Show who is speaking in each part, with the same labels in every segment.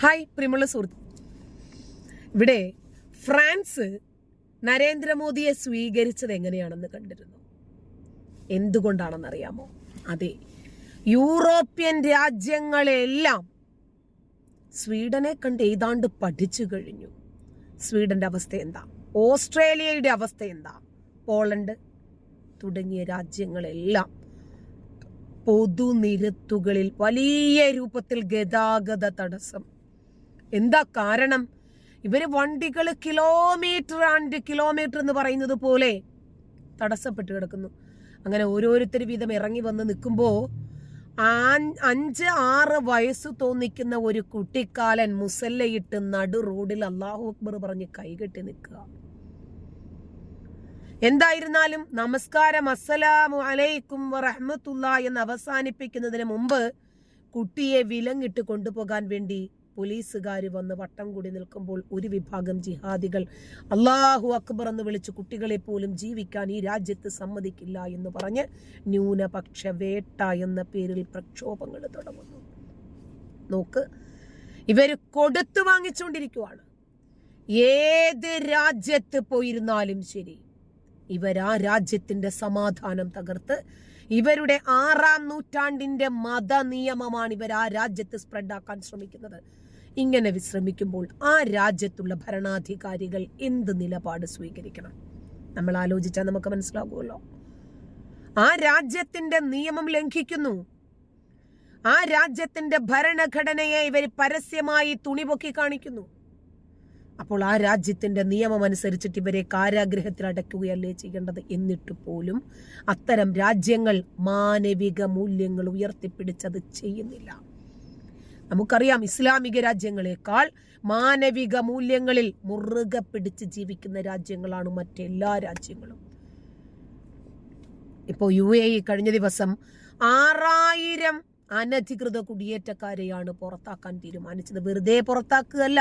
Speaker 1: Hi പ്രിയമുള്ള സുഹൃത്ത്. ഇവിടെ ഫ്രാൻസ് നരേന്ദ്രമോദിയെ സ്വീകരിച്ചത് എങ്ങനെയാണെന്ന് കണ്ടിരുന്നു? എന്തുകൊണ്ടാണെന്നറിയാമോ? അതെ യൂറോപ്യൻ രാജ്യങ്ങളെല്ലാം സ്വീഡനെ കണ്ട് ഏതാണ്ട് പഠിച്ചു കഴിഞ്ഞു. സ്വീഡന്റെ അവസ്ഥ എന്താ? ഓസ്ട്രേലിയയുടെ അവസ്ഥ എന്താ? പോളണ്ട് തുടങ്ങിയ രാജ്യങ്ങളെല്ലാം പൊതുനിരത്തുകളിൽ വലിയ രൂപത്തിൽ ഗതാഗത തടസ്സം എന്താ കാരണം? ഇവർ വണ്ടികൾ കിലോമീറ്റർ ആൻഡ് കിലോമീറ്റർ എന്ന് പറയുന്നത് പോലെ തടസ്സപ്പെട്ട് കിടക്കുന്നു. അങ്ങനെ ഓരോരുത്തർ വീതം ഇറങ്ങി വന്ന് നിൽക്കുമ്പോൾ അഞ്ച് ആറ് വയസ്സ് തോന്നിക്കുന്ന ഒരു കുട്ടിക്കാലൻ മുസല്ലയിട്ട് നടു റോഡിൽ അള്ളാഹു അക്ബർ പറഞ്ഞ് കൈകെട്ടി നിൽക്കുക. എന്തായിരുന്നാലും നമസ്കാരം അസ്സലാമു അലൈക്കും വറഹ്മത്തുള്ള എന്ന് അവസാനിപ്പിക്കുന്നതിന് മുമ്പ് കുട്ടിയെ വിലങ്ങിട്ട് കൊണ്ടുപോകാൻ വേണ്ടി പോലീസുകാർ വന്ന് വട്ടം കൂടി നിൽക്കുമ്പോൾ ഒരു വിഭാഗം ജിഹാദികൾ അള്ളാഹു അക്ബർ എന്ന് വിളിച്ച് കുട്ടികളെ പോലും ജീവിക്കാൻ ഈ രാജ്യത്ത് സമ്മതിക്കില്ല എന്ന് പറഞ്ഞ് ന്യൂനപക്ഷ വേട്ട എന്ന പേരിൽ പ്രക്ഷോഭങ്ങൾ തുടങ്ങുന്നു. നോക്ക് ഇവർ കൊടുത്തു വാങ്ങിച്ചുകൊണ്ടിരിക്കുവാണ് ഏത് രാജ്യത്ത് പോയിരുന്നാലും ശരി ഇവർ ആ രാജ്യത്തിന്റെ സമാധാനം തകർത്ത് ഇവരുടെ ആറാം നൂറ്റാണ്ടിന്റെ മത നിയമമാണ് ഇവർ ആ രാജ്യത്ത് സ്പ്രെഡാക്കാൻ ശ്രമിക്കുന്നത്. ഇങ്ങനെ വിശ്രമിക്കുമ്പോൾ ആ രാജ്യത്തുള്ള ഭരണാധികാരികൾ എന്ത് നിലപാട് സ്വീകരിക്കണം? നമ്മൾ ആലോചിച്ചാൽ നമുക്ക് മനസ്സിലാകുമല്ലോ. ആ രാജ്യത്തിന്റെ നിയമം ലംഘിക്കുന്നു. ആ രാജ്യത്തിന്റെ ഭരണഘടനയെ ഇവർ പരസ്യമായി തുണിപൊക്കി കാണിക്കുന്നു. അപ്പോൾ ആ രാജ്യത്തിന്റെ നിയമം അനുസരിച്ചിട്ട് ഇവരെ കാരാഗ്രഹത്തിൽ അടയ്ക്കുകയല്ലേ ചെയ്യേണ്ടത്? എന്നിട്ട് പോലും അത്തരം രാജ്യങ്ങൾ മാനവിക മൂല്യങ്ങൾ ഉയർത്തിപ്പിടിച്ചത് ചെയ്യുന്നില്ല. നമുക്കറിയാം ഇസ്ലാമിക രാജ്യങ്ങളെക്കാൾ മാനവിക മൂല്യങ്ങളിൽ മുറുകെ പിടിച്ച് ജീവിക്കുന്ന രാജ്യങ്ങളാണ് മറ്റെല്ലാ രാജ്യങ്ങളും. ഇപ്പോൾ യു എ ഇ കഴിഞ്ഞ ദിവസം ആറായിരം അനധികൃത കുടിയേറ്റക്കാരെയാണ് പുറത്താക്കാൻ തീരുമാനിച്ചത്. വെറുതെ പുറത്താക്കുകയല്ല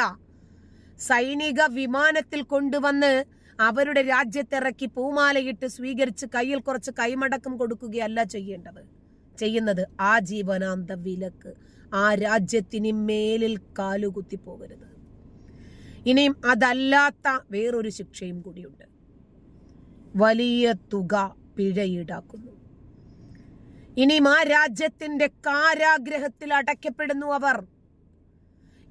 Speaker 1: സൈനിക വിമാനത്തിൽ കൊണ്ടുവന്ന് അവരുടെ രാജ്യത്തിറക്കി പൂമാലയിട്ട് സ്വീകരിച്ച് കയ്യിൽ കുറച്ച് കൈമടക്കം കൊടുക്കുകയല്ല ചെയ്യേണ്ടത്. ചെയ്യുന്നത് ആ ജീവനാന്ത വിലക്ക് ആ രാജ്യത്തിന് മേലിൽ കാലുകുത്തി പോകരുത്. ഇനിയും അതല്ലാത്ത വേറൊരു ശിക്ഷയും കൂടിയുണ്ട്. വലിയ തുക പിഴ ഈടാക്കുന്നു ഇനിയും ആ രാജ്യത്തിന്റെ കാരാഗ്രഹത്തിൽ അടയ്ക്കപ്പെടുന്നു അവർ.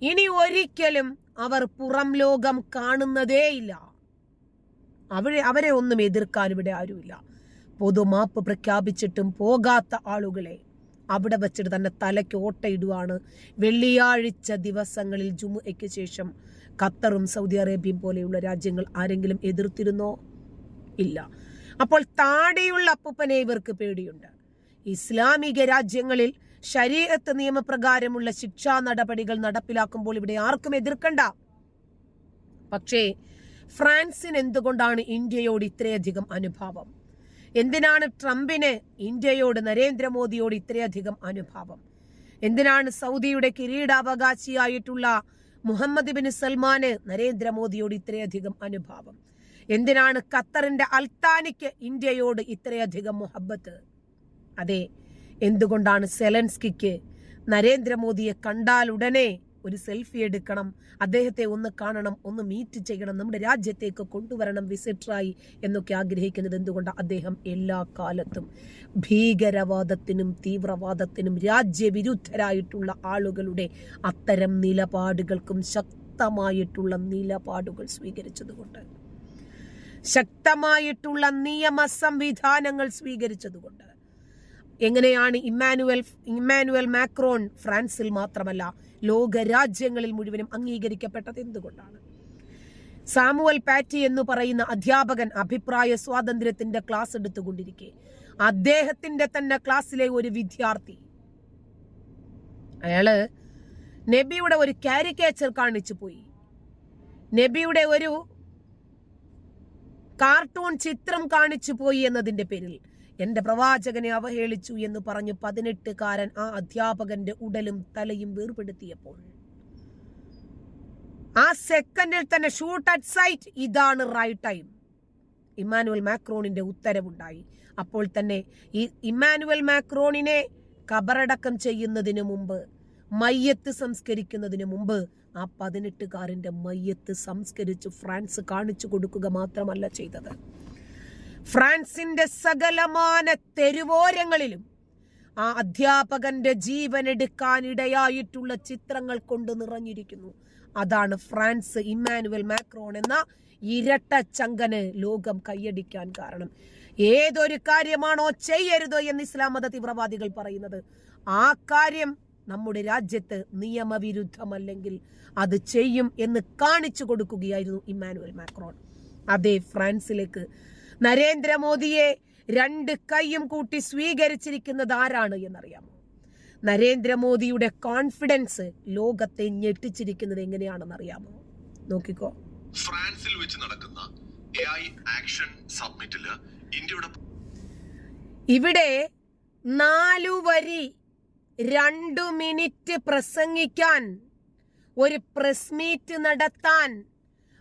Speaker 1: ഇനി ഒരിക്കലും അവർ പുറം ലോകം കാണുന്നതേയില്ല. അവരെ അവരെ ഒന്നും എതിർക്കാൻ ഇവിടെ ആരുമില്ല. പൊതുമാപ്പ് പ്രഖ്യാപിച്ചിട്ടും പോകാത്ത ആളുകളെ അവിടെ വെച്ചിട്ട് തന്നെ തലയ്ക്ക് ഓട്ടയിടുവാണ്. വെള്ളിയാഴ്ച ദിവസങ്ങളിൽ ജുമുയ്ക്ക് ശേഷം ഖത്തറും സൗദി അറേബ്യയും പോലെയുള്ള രാജ്യങ്ങൾ ആരെങ്കിലും എതിർത്തിരുന്നോ? ഇല്ല. അപ്പോൾ താടിയുള്ള അപ്പൂപ്പനെ ഇവർക്ക് പേടിയുണ്ട്. ഇസ്ലാമിക രാജ്യങ്ങളിൽ ശരീരത്ത് നിയമപ്രകാരമുള്ള ശിക്ഷാ നടപടികൾ നടപ്പിലാക്കുമ്പോൾ ഇവിടെ ആർക്കും എതിർക്കണ്ട. പക്ഷേ ഫ്രാൻസിന് എന്തുകൊണ്ടാണ് ഇന്ത്യയോട് ഇത്രയധികം അനുഭാവം? എന്തിനാണ് ട്രംപിന് ഇന്ത്യയോട് നരേന്ദ്രമോദിയോട് ഇത്രയധികം അനുഭാവം? എന്തിനാണ് സൗദിയുടെ കിരീടാവകാശിയായിട്ടുള്ള മുഹമ്മദ് ബിൻ സൽമാന് നരേന്ദ്രമോദിയോട് ഇത്രയധികം അനുഭാവം? എന്തിനാണ് ഖത്തറിന്റെ അൽത്താനിക്ക് ഇന്ത്യയോട് ഇത്രയധികം മുഹബത്ത്? അതെ എന്തുകൊണ്ടാണ് സെലൻസ്കിക്ക് നരേന്ദ്രമോദിയെ കണ്ടാൽ ഉടനെ ഒരു സെൽഫി എടുക്കണം. അദ്ദേഹത്തെ ഒന്ന് കാണണം ഒന്ന് മീറ്റ് ചെയ്യണം. നമ്മുടെ രാജ്യത്തേക്ക് കൊണ്ടുവരണം വിസിറ്ററായി എന്നൊക്കെ ആഗ്രഹിക്കുന്നത് എന്തുകൊണ്ടാണ് അദ്ദേഹം എല്ലാ കാലത്തും ഭീകരവാദത്തിനും തീവ്രവാദത്തിനും രാജ്യവിരുദ്ധരായിട്ടുള്ള ആളുകളുടെ അത്തരം നിലപാടുകൾക്കും ശക്തമായിട്ടുള്ള നിലപാടുകൾ സ്വീകരിച്ചതുകൊണ്ട് ശക്തമായിട്ടുള്ള നിയമ സംവിധാനങ്ങൾ സ്വീകരിച്ചതുകൊണ്ട് എങ്ങനെയാണ് ഇമ്മാനുവൽ ഇമ്മാനുവൽ മാക്രോൺ ഫ്രാൻസിൽ മാത്രമല്ല ലോക രാജ്യങ്ങളിൽ മുഴുവനും അംഗീകരിക്കപ്പെട്ടത് എന്തുകൊണ്ടാണ്? സാമുവൽ പാറ്റി എന്ന് പറയുന്ന അധ്യാപകൻ അഭിപ്രായ സ്വാതന്ത്ര്യത്തിന്റെ ക്ലാസ് എടുത്തുകൊണ്ടിരിക്കെ. അദ്ദേഹത്തിന്റെ തന്നെ ക്ലാസ്സിലെ ഒരു വിദ്യാർത്ഥി അയാൾ നബിയുടെ ഒരു കാരിക്കേച്ചർ കാണിച്ചു പോയി. നബിയുടെ ഒരു കാർട്ടൂൺ ചിത്രം കാണിച്ചു പോയി എന്നതിന്റെ പേരിൽ. എന്റെ പ്രവാചകനെ അവഹേളിച്ചു എന്ന് പറഞ്ഞു പതിനെട്ടുകാരൻ ആ അധ്യാപകന്റെ ഉടലും തലയും വേർപെടുത്തിയപ്പോൾ. ആ സെക്കൻഡിൽ തന്നെ ഷൂട്ട് അറ്റ് സൈറ്റ് ഇതാണ് റൈറ്റ് ടൈം ഇമ്മാനുവൽ മാക്രോണിന്റെ ഉത്തരവുണ്ടായി. അപ്പോൾ തന്നെ ഈ ഇമ്മാനുവൽ മാക്രോണിനെ കബറടക്കം ചെയ്യുന്നതിന് മുമ്പ് മയ്യത്ത് സംസ്കരിക്കുന്നതിന് മുമ്പ് ആ പതിനെട്ടുകാരന്റെ മയ്യത്ത് സംസ്കരിച്ച് ഫ്രാൻസ് കാണിച്ചു കൊടുക്കുക മാത്രമല്ല ചെയ്തത്. ഫ്രാൻസിന്റെ സകലമാന തെരുവോരങ്ങളിലും ആ അധ്യാപകന്റെ ജീവൻ എടുക്കാനിടയായിട്ടുള്ള ചിത്രങ്ങൾ കൊണ്ട് നിറഞ്ഞിരിക്കുന്നു. അതാണ് ഫ്രാൻസ് ഇമ്മാനുവൽ മാക്രോൺ എന്ന ഇരട്ട ചങ്കന് ലോകം കൈയടിക്കാൻ കാരണം. ഏതൊരു കാര്യമാണോ ചെയ്യരുത് എന്ന് ഇസ്ലാം മത തീവ്രവാദികൾ പറയുന്നത്. ആ കാര്യം നമ്മുടെ രാജ്യത്ത് നിയമവിരുദ്ധമല്ലെങ്കിൽ അത് ചെയ്യും എന്ന് കാണിച്ചു കൊടുക്കുകയായിരുന്നു ഇമ്മാനുവൽ മാക്രോൺ. അതേ ഫ്രാൻസിലേക്ക് നരേന്ദ്രമോദിയെ രണ്ട് കൈയും കൂട്ടി സ്വീകരിച്ചിരിക്കുന്നത് ആരാണ് എന്നറിയാമോ? നരേന്ദ്രമോദിയുടെ കോൺഫിഡൻസ് ലോകത്തെ ഞെട്ടിച്ചിരിക്കുന്നത് എങ്ങനെയാണെന്ന് അറിയാമോ നോക്കിക്കോ.
Speaker 2: ഫ്രാൻസിൽ വെച്ച് നടക്കുന്ന ആക്ഷൻ സബ്മിറ്റിൽ ഇന്ത്യയുടെ
Speaker 1: ഇവിടെ നാലു വരി രണ്ടു മിനിറ്റ് പ്രസംഗിക്കാൻ ഒരു പ്രസ് മീറ്റ് നടത്താൻ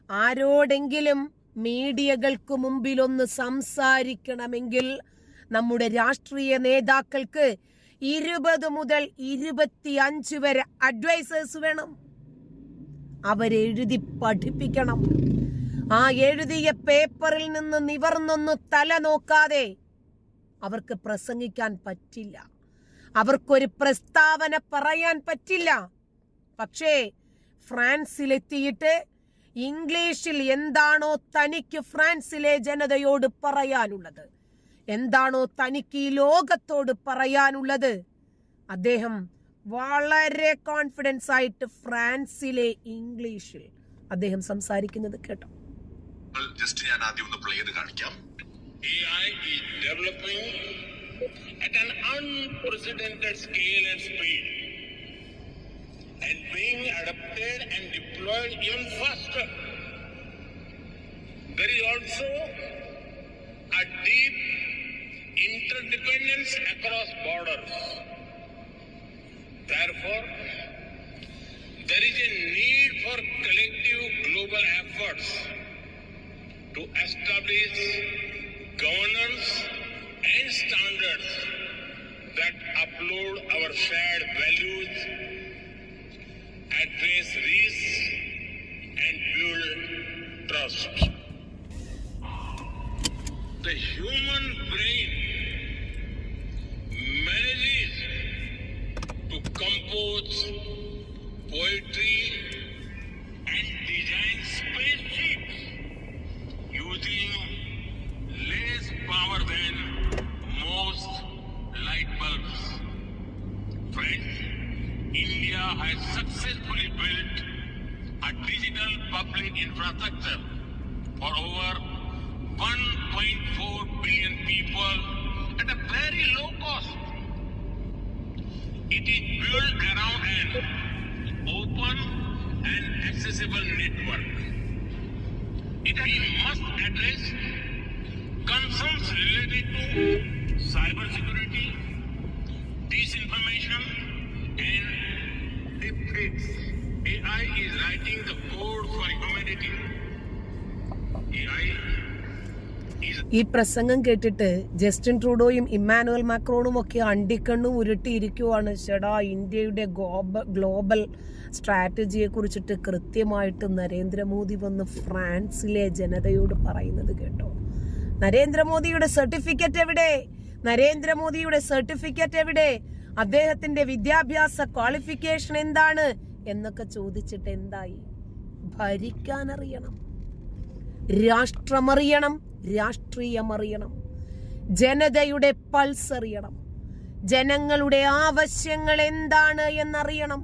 Speaker 1: ആരോടെങ്കിലും മീഡിയകൾക്ക് മുമ്പിലൊന്ന് സംസാരിക്കണമെങ്കിൽ നമ്മുടെ രാഷ്ട്രീയ നേതാക്കൾക്ക് ഇരുപത് മുതൽ ഇരുപത്തി അഞ്ച് വരെ അഡ്വൈസേഴ്സ് വേണം. അവരെഴുതി പഠിപ്പിക്കണം. ആ എഴുതിയ പേപ്പറിൽ നിന്ന് നിവർന്നൊന്ന് തല നോക്കാതെ അവർക്ക് പ്രസംഗിക്കാൻ പറ്റില്ല. അവർക്കൊരു പ്രസ്താവന പറയാൻ പറ്റില്ല. പക്ഷേ ഫ്രാൻസിലെത്തിയിട്ട് ഇംഗ്ലീഷിൽ എന്താണോ തനിക്ക് ഫ്രാൻസിലെ ജനതയോട് പറയാനുള്ളത്? എന്താണോ തനിക്ക് ഈ ലോകത്തോട് പറയാനുള്ളത്? അദ്ദേഹം വളരെ കോൺഫിഡൻസ് ആയിട്ട് ഫ്രാൻസിലെ ഇംഗ്ലീഷിൽ അദ്ദേഹം സംസാരിക്കുന്നത് കേട്ടോ.
Speaker 2: ജസ്റ്റ് ഞാൻ ആദ്യം ഒന്ന് പ്ലേ ചെയ്ത് കാണിക്കാം.
Speaker 3: Developing an unprecedented scale and speed. and being adopted and deployed even faster. There is also a deep interdependence across borders. Therefore, there is a need for collective global efforts to establish governance and standards that uphold our shared values, address risks, and build trust. The human brain for over 1.4 billion people at a very low cost. It is built around an open and accessible network. It must address concerns related to cybersecurity, disinformation, and deepfakes. AI is writing the code for humanity.
Speaker 1: ഈ പ്രസംഗം കേട്ടിട്ട് Justin ട്രൂഡോയും Emmanuel മാക്രോണും ഒക്കെ അണ്ടിക്കണ്ണും ഉരുട്ടിയിരിക്കുവാണ്. ചേടാ ഇന്ത്യയുടെ global global സ്ട്രാറ്റജിയെ കുറിച്ചിട്ട് കൃത്യമായിട്ട് നരേന്ദ്രമോദി വന്ന് ഫ്രാൻസിലെ ജനതയോട് പറയുന്നത് കേട്ടോ. നരേന്ദ്രമോദിയുടെ സർട്ടിഫിക്കറ്റ് എവിടെ? നരേന്ദ്രമോദിയുടെ സർട്ടിഫിക്കറ്റ് എവിടെ? അദ്ദേഹത്തിന്റെ വിദ്യാഭ്യാസ ക്വാളിഫിക്കേഷൻ എന്താണ്? എന്നൊക്കെ ചോദിച്ചിട്ട് എന്തായി? ഭരിക്കാനറിയണം. രാഷ്ട്രമറിയണം. രാഷ്ട്രീയമറിയണം. ജനതയുടെ പൾസ് അറിയണം ജനങ്ങളുടെ ആവശ്യങ്ങൾ എന്താണ് എന്നറിയണം.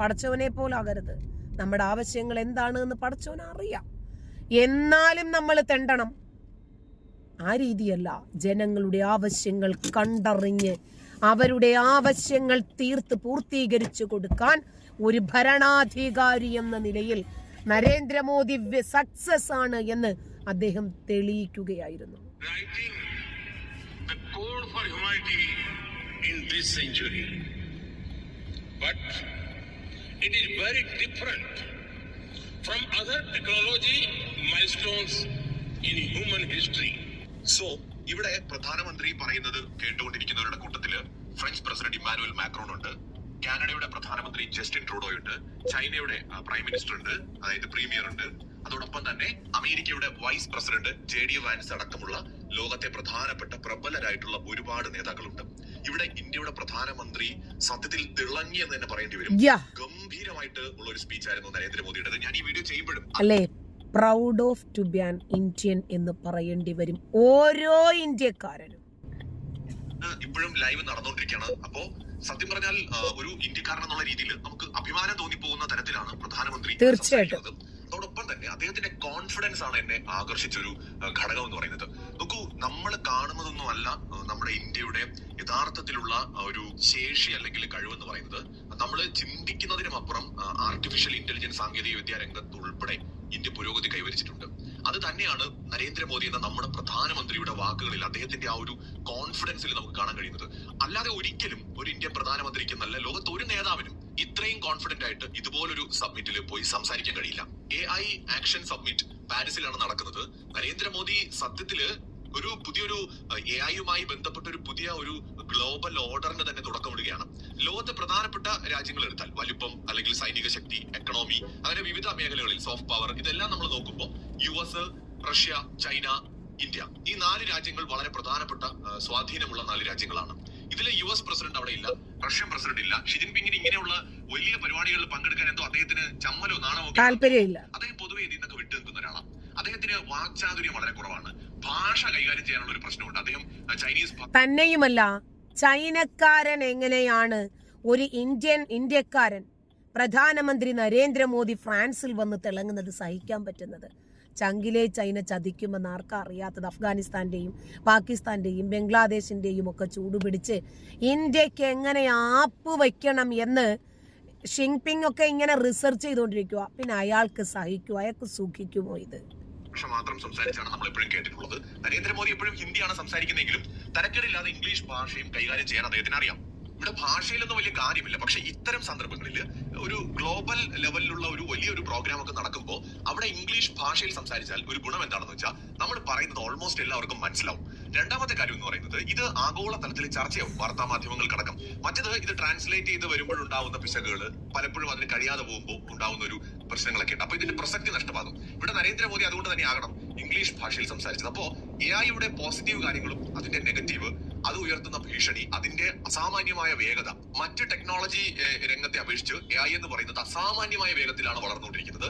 Speaker 1: പടച്ചവനെ പോലാകരുത് നമ്മുടെ ആവശ്യങ്ങൾ എന്താണ് എന്ന് പടച്ചവൻ അറിയാം എന്നാലും നമ്മൾ തെണ്ടണം. ആ രീതിയല്ല ജനങ്ങളുടെ ആവശ്യങ്ങൾ കണ്ടറിഞ്ഞ് അവരുടെ ആവശ്യങ്ങൾ തീർത്ത് പൂർത്തീകരിച്ചു കൊടുക്കാൻ ഒരു ഭരണാധികാരി എന്ന നിലയിൽ നരേന്ദ്രമോദി സക്സസ് ആണ് എന്ന് അദ്ദേഹം തെളിയിക്കുകയായിരുന്നു.
Speaker 3: Writing the code for humanity in this century. But it is very different from other technology milestones in human history.
Speaker 2: So ഇവിടെ പ്രധാനമന്ത്രി പറയുന്നത് കേട്ടുകൊണ്ടിരിക്കുന്നവരുടെ കൂട്ടത്തിൽ ഫ്രഞ്ച് പ്രസിഡന്റ് ഇമാനുവൽ മാക്രോൺ ഉണ്ട്. കാനഡയുടെ പ്രധാനമന്ത്രി ജസ്റ്റിൻ ട്രൂഡോ ഉണ്ട്. ചൈനയുടെ പ്രൈം മിനിസ്റ്റർ ഉണ്ട്. അതായത് പ്രീമിയർ ഉണ്ട്. അതോടൊപ്പം തന്നെ അമേരിക്കയുടെ vice president J D Vance അടക്കമുള്ള ലോകത്തെ പ്രധാനപ്പെട്ട പ്രബലരായിട്ടുള്ള ഒരുപാട് നേതാക്കളുണ്ട്. ഇവിടെ ഇന്ത്യയുടെ പ്രധാനമന്ത്രി സത്യത്തിൽ തിളങ്ങി എന്ന് തന്നെ പറയേണ്ടി വരും. ഗംഭീരമായിട്ട് ഉള്ള ഒരു സ്പീച്ച് ആയിരുന്നു നരേന്ദ്രമോദിയുടേത്. ഞാൻ ഈ വീഡിയോ ചെയ്യുമ്പോഴും
Speaker 1: അല്ലേ? Proud of to be an Indian എന്ന് പറയേണ്ടി വരും ഓരോ ഇന്ത്യക്കാരനും.
Speaker 2: ഇപ്പോഴും ലൈവ് നടന്നുകൊണ്ടിരിക്കുകയാണ്. അപ്പോ സത്യം പറഞ്ഞാൽ ഒരു ഇന്ത്യക്കാരൻ എന്നുള്ള രീതിയിൽ നമുക്ക് അഭിമാനം തോന്നി പോകുന്ന തരത്തിലാണ് പ്രധാനമന്ത്രി
Speaker 1: തീർച്ചയായിട്ടും.
Speaker 2: തന്നെ. അദ്ദേഹത്തിന്റെ കോൺഫിഡൻസ് ആണ് എന്നെ ആകർഷിച്ചൊരു ഘടകം എന്ന് പറയുന്നത്. നോക്കൂ നമ്മൾ കാണുന്നതൊന്നും അല്ല നമ്മുടെ ഇന്ത്യയുടെ യഥാർത്ഥത്തിലുള്ള ഒരു ശേഷി അല്ലെങ്കിൽ കഴിവെന്ന് പറയുന്നത്. നമ്മൾ ചിന്തിക്കുന്നതിനും അപ്പുറം ആർട്ടിഫിഷ്യൽ ഇന്റലിജൻസ് സാങ്കേതിക വിദ്യ രംഗത്ത് ഉൾപ്പെടെ ഇന്ത്യ പുരോഗതി കൈവരിച്ചിട്ടുണ്ട്. അത് തന്നെയാണ് നരേന്ദ്രമോദി എന്ന നമ്മുടെ പ്രധാനമന്ത്രിയുടെ വാക്കുകളിൽ അദ്ദേഹത്തിന്റെ ആ ഒരു കോൺഫിഡൻസിൽ നമുക്ക് കാണാൻ കഴിയുന്നത്. അല്ലാതെ ഒരിക്കലും ഒരു ഇന്ത്യൻ പ്രധാനമന്ത്രിക്ക് നല്ല ലോകത്ത് ഒരു നേതാവിനും ഇത്രയും കോൺഫിഡന്റ് ആയിട്ട് ഇതുപോലൊരു സബ്മിറ്റിൽ പോയി സംസാരിക്കാൻ കഴിയില്ല. എ ഐ ആക്ഷൻ സബ്മിറ്റ് പാരീസിലാണ് നടക്കുന്നത്. നരേന്ദ്രമോദി സത്യത്തിൽ ഒരു പുതിയൊരു എ ഐയുമായി ബന്ധപ്പെട്ട ഒരു പുതിയ ഒരു ഗ്ലോബൽ ഓർഡറിന് തന്നെ തുടക്കമിടുകയാണ് ലോകത്തെ പ്രധാനപ്പെട്ട രാജ്യങ്ങൾ എടുത്താൽ വലുപ്പം അല്ലെങ്കിൽ സൈനിക ശക്തി എക്കണോമി അങ്ങനെ വിവിധ മേഖലകളിൽ സോഫ്റ്റ് പവർ ഇതെല്ലാം നമ്മൾ നോക്കുമ്പോൾ U S Russia China India ഈ നാല് രാജ്യങ്ങൾ വളരെ പ്രധാനപ്പെട്ട സ്വാധീനമുള്ള നാല് രാജ്യങ്ങളാണ്. ഇതിലെ യു എസ് പ്രസിഡന്റ് അവിടെ ഇല്ല റഷ്യൻ പ്രസിഡന്റ് ഇല്ല. ഷിജിൻപിങ്ങിന് ഇങ്ങനെയുള്ള വലിയ പരിപാടികളിൽ പങ്കെടുക്കാൻ എന്തോ അദ്ദേഹത്തിന് ചമ്മലോ നാണമോ
Speaker 1: താല്പര്യമില്ല.
Speaker 2: അദ്ദേഹം പൊതുവെ ഇതിൽ നിന്നൊക്കെ വിട്ടു നിൽക്കുന്ന ഒരാളാണ് അദ്ദേഹത്തിന് വാക്ചാതുര്യം വളരെ കുറവാണ്. ഭാഷ കൈകാര്യം ചെയ്യാനുള്ള ഒരു പ്രശ്നമുണ്ട്. അദ്ദേഹം ചൈനീസ്
Speaker 1: തന്നെയുമല്ല ചൈനക്കാരൻ എങ്ങനെയാണ് ഒരു ഇന്ത്യൻ ഇന്ത്യക്കാരൻ പ്രധാനമന്ത്രി നരേന്ദ്രമോദി ഫ്രാൻസിൽ വന്ന് തിളങ്ങുന്നത് സഹിക്കാൻ പറ്റുന്നത്? ചങ്കിലെ ചൈന ചതിക്കുമെന്ന് ആർക്കാ അറിയാത്തത്? അഫ്ഗാനിസ്ഥാന്റെയും പാകിസ്ഥാന്റെയും ബംഗ്ലാദേശിന്റെയും ഒക്കെ ചൂടുപിടിച്ച് ഇന്ത്യയ്ക്ക് എങ്ങനെ ആപ്പ് വയ്ക്കണം എന്ന് ഷിങ്പിങ് ഒക്കെ ഇങ്ങനെ റിസർച്ച് ചെയ്തുകൊണ്ടിരിക്കുക പിന്നെ അയാൾക്ക് സഹിക്കുമോ അയാൾക്ക് സുഖിക്കുമോ ഇത്?
Speaker 2: മാത്രം സംസാരിച്ചാണ് നമ്മൾ എപ്പോഴും കേട്ടിട്ടുള്ളത്. നരേന്ദ്രമോദി എപ്പോഴും ഹിന്ദിയാണ് സംസാരിക്കുന്നതെങ്കിലും തരക്കേടില്ലാതെ ഇംഗ്ലീഷ് ഭാഷയും കൈകാര്യം ചെയ്യാൻ അദ്ദേഹത്തിന് അറിയാം. ഇവിടെ ഭാഷയിലൊന്നും വലിയ കാര്യമില്ല. പക്ഷെ ഇത്തരം സന്ദർഭങ്ങളിൽ ഒരു ഗ്ലോബൽ ലെവലിലുള്ള ഒരു വലിയൊരു പ്രോഗ്രാം ഒക്കെ നടക്കുമ്പോൾ അവിടെ ഇംഗ്ലീഷ് ഭാഷയിൽ സംസാരിച്ചാൽ ഒരു ഗുണം എന്താണെന്ന് വെച്ചാൽ നമ്മൾ പറയുന്നത് ഓൾമോസ്റ്റ് എല്ലാവർക്കും മനസ്സിലാവും. രണ്ടാമത്തെ കാര്യം എന്ന് പറയുന്നത് ഇത് ആഗോള തലത്തിൽ ചർച്ചയാവും വാർത്താ മാധ്യമങ്ങൾക്കടക്കം. മറ്റത് ഇത് ട്രാൻസ്ലേറ്റ് ചെയ്ത് വരുമ്പോഴുണ്ടാവുന്ന പിശകുകൾ പലപ്പോഴും അതിന് കഴിയാതെ പോകുമ്പോൾ ഉണ്ടാവുന്ന ഒരു പ്രശ്നങ്ങളൊക്കെ ഉണ്ട്. അപ്പൊ ഇതിന്റെ പ്രസക്തി നഷ്ടമാകും. ഇവിടെ നരേന്ദ്രമോദി അതുകൊണ്ട് തന്നെ ആകണം ഇംഗ്ലീഷ് ഭാഷയിൽ സംസാരിച്ചത്. അപ്പോ എ ഐയുടെ പോസിറ്റീവ് കാര്യങ്ങളും അതിന്റെ നെഗറ്റീവ് അത് ഉയർത്തുന്ന ഭീഷണി അതിന്റെ അസാമാന്യമായ വേഗത മറ്റ് ടെക്നോളജി രംഗത്തെ അപേക്ഷിച്ച് എ ഐ എന്ന് പറയുന്നത് അസാമാന്യമായ വേഗത്തിലാണ് വളർന്നുകൊണ്ടിരിക്കുന്നത്.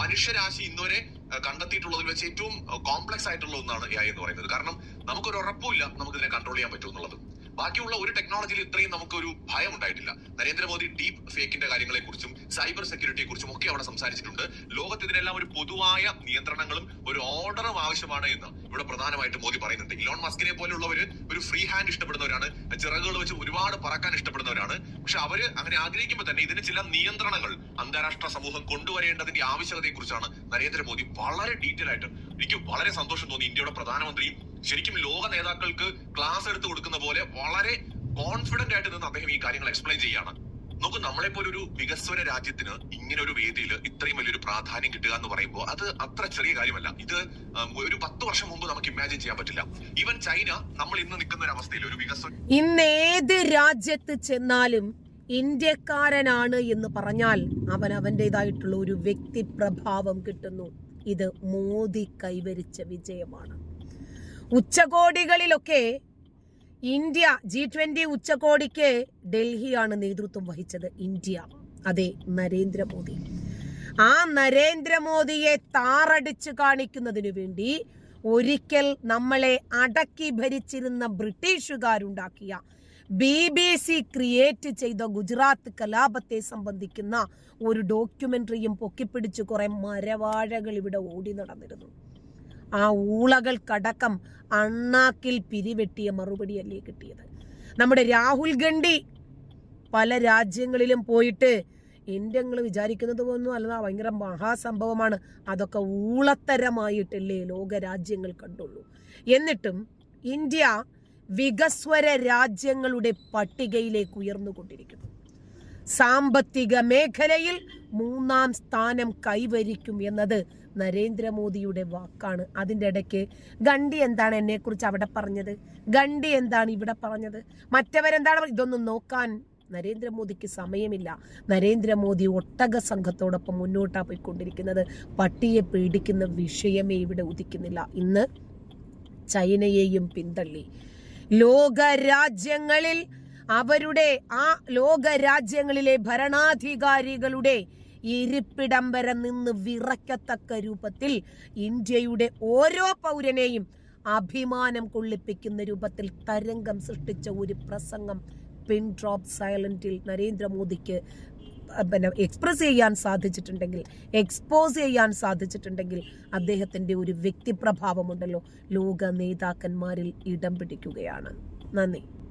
Speaker 2: മനുഷ്യരാശി ഇന്നുവരെ കണ്ടെത്തിയിട്ടുള്ളതിൽ വെച്ച് ഏറ്റവും കോംപ്ലക്സ് ആയിട്ടുള്ള ഒന്നാണ് എ എന്ന് പറയുന്നത്. കാരണം നമുക്കൊരു ഉറപ്പുമില്ല നമുക്ക് ഇതിനെ കൺട്രോൾ ചെയ്യാൻ പറ്റും എന്നുള്ളത്. ബാക്കിയുള്ള ഒരു ടെക്നോളജിയിൽ ഇത്രയും നമുക്കൊരു ഭയം ഉണ്ടായിട്ടില്ല നരേന്ദ്രമോദി ഡീപ് ഫേക്കിന്റെ കാര്യങ്ങളെ കുറിച്ചും സൈബർ സെക്യൂരിറ്റിയെ കുറിച്ചും ഒക്കെ അവിടെ സംസാരിച്ചിട്ടുണ്ട്. ലോകത്ത് ഇതിനെല്ലാം ഒരു പൊതുവായ നിയന്ത്രണങ്ങളും ഒരു ഓർഡറും ആവശ്യമാണ് എന്ന് ഇവിടെ പ്രധാനമായിട്ട് മോദി പറയുന്നുണ്ട്. ഇലോൺ മസ്കിനെ പോലുള്ളവര് ഒരു ഫ്രീ ഹാൻഡ് ഇഷ്ടപ്പെടുന്നവരാണ്. ചിറകുകൾ വെച്ച് ഒരുപാട് പറക്കാൻ ഇഷ്ടപ്പെടുന്നവരാണ്. പക്ഷെ അവർ അങ്ങനെ ആഗ്രഹിക്കുമ്പോൾ തന്നെ ഇതിന് ചില നിയന്ത്രണങ്ങൾ അന്താരാഷ്ട്ര സമൂഹം കൊണ്ടുവരേണ്ടതിന്റെ ആവശ്യകതയെ കുറിച്ചാണ് നരേന്ദ്രമോദി വളരെ ഡീറ്റെയിൽ ആയിട്ട് എനിക്ക് വളരെ സന്തോഷം തോന്നി. ഇന്ത്യയുടെ പ്രധാനമന്ത്രി ശരിക്കും ലോക നേതാക്കൾക്ക് ക്ലാസ് എടുത്ത് കൊടുക്കുന്ന പോലെ വളരെ കോൺഫിഡന്റ് ആയിട്ട് നിന്ന് അദ്ദേഹം ഈ കാര്യങ്ങൾ എക്സ്പ്ലെയിൻ ചെയ്യാണ്. നോക്കൂ നമ്മളെ പോലെ ഒരു വികസ്വര രാജ്യത്തിന് ഇങ്ങനെ ഒരു വേദിയിൽ ഇത്രയും വലിയൊരു പ്രാധാന്യം കിട്ടുക എന്ന് പറയുമ്പോൾ അത് അത്ര ചെറിയ കാര്യമല്ല. ഇത് ഒരു പത്ത് വർഷം മുമ്പ് നമുക്ക് ഇമാജിൻ ചെയ്യാൻ പറ്റില്ല. ഈവൻ ചൈന നമ്മൾ ഇന്ന് നിൽക്കുന്ന ഒരു അവസ്ഥയിൽ ഒരു വികസ്വര
Speaker 1: ഇന്ന് ഏത് രാജ്യത്ത് ചെന്നാലും ഇന്ത്യക്കാരനാണ് എന്ന് പറഞ്ഞാൽ അവൻ അവന്റെതായിട്ടുള്ള ഒരു വ്യക്തി പ്രഭാവം കിട്ടുന്നു. ഇത് മോദി കൈവരിച്ച വിജയമാണ്. ഉച്ചകോടികളിലൊക്കെ ഇന്ത്യ ജി ട്വന്റി ഉച്ചകോടിക്ക് ഡൽഹിയാണ് നേതൃത്വം വഹിച്ചത്. ഇന്ത്യ. അതെ നരേന്ദ്രമോദി. ആ നരേന്ദ്രമോദിയെ താറടിച്ചു കാണിക്കുന്നതിനു വേണ്ടി ഒരിക്കൽ നമ്മളെ അടക്കി ഭരിച്ചിരുന്ന ബ്രിട്ടീഷുകാരുണ്ടാക്കിയ ബി ബി സി ക്രിയേറ്റ് ചെയ്ത ഗുജറാത്ത് കലാപത്തെ സംബന്ധിക്കുന്ന ഒരു ഡോക്യുമെന്ററിയും പൊക്കിപ്പിടിച്ച് കുറെ മരവാഴകൾ ഇവിടെ ഓടി നടന്നിരുന്നു. ആ ഊളകൾക്കടക്കം അണ്ണാക്കിൽ പിരിവെട്ടിയ മറുപടിയല്ലേ കിട്ടിയത്. നമ്മുടെ രാഹുൽ ഗണ്ഡി പല രാജ്യങ്ങളിലും പോയിട്ട് എന്റെ നിങ്ങൾ വിചാരിക്കുന്നത് പോലൊന്നും അല്ല ഭയങ്കര മഹാസംഭവമാണ്. അതൊക്കെ ഊളത്തരമായിട്ടല്ലേ ലോക രാജ്യങ്ങൾ കണ്ടുള്ളൂ. എന്നിട്ടും ഇന്ത്യ വികസ്വര രാജ്യങ്ങളുടെ പട്ടികയിലേക്ക് ഉയർന്നുകൊണ്ടിരിക്കുന്നു. സാമ്പത്തിക മേഖലയിൽ മൂന്നാം സ്ഥാനം കൈവരിക്കും എന്നത് നരേന്ദ്രമോദിയുടെ വാക്കാണ്. അതിന്റെ ഇടയ്ക്ക് ഗണ്ഡി എന്താണ് എന്നെക്കുറിച്ച് അവിടെ പറഞ്ഞത്? ഗണ്ഡി എന്താണ് ഇവിടെ പറഞ്ഞത്? മറ്റവരെന്താണ്? ഇതൊന്നും നോക്കാൻ നരേന്ദ്രമോദിക്ക് സമയമില്ല. നരേന്ദ്രമോദി ഒട്ടക സംഘത്തോടൊപ്പം മുന്നോട്ടാണ് പോയിക്കൊണ്ടിരിക്കുന്നത്. പട്ടിയെ പേടിക്കുന്ന വിഷയമേ ഇവിടെ ഉദിക്കുന്നില്ല. ഇന്ന് ചൈനയെയും പിന്തള്ളി. ലോക രാജ്യങ്ങളിൽ അവരുടെ ആ ലോക രാജ്യങ്ങളിലെ ഭരണാധികാരികളുടെ ഇരിപ്പിടം വരെ നിന്ന് വിറയ്ക്കത്തക്ക രൂപത്തിൽ ഇന്ത്യയുടെ ഓരോ പൗരനെയും അഭിമാനം കൊള്ളിപ്പിക്കുന്ന രൂപത്തിൽ തരംഗം സൃഷ്ടിച്ച ഒരു പ്രസംഗം പിൻ ഡ്രോപ്പ് സൈലന്റിൽ നരേന്ദ്രമോദിക്ക് പിന്നെ എക്സ്പ്രസ് ചെയ്യാൻ സാധിച്ചിട്ടുണ്ടെങ്കിൽ എക്സ്പോസ് ചെയ്യാൻ സാധിച്ചിട്ടുണ്ടെങ്കിൽ അദ്ദേഹത്തിന്റെ ഒരു വ്യക്തിപ്രഭാവമുണ്ടല്ലോ. ലോക നേതാക്കന്മാരിൽ ഇടം പിടിക്കുകയാണ്. നന്ദി.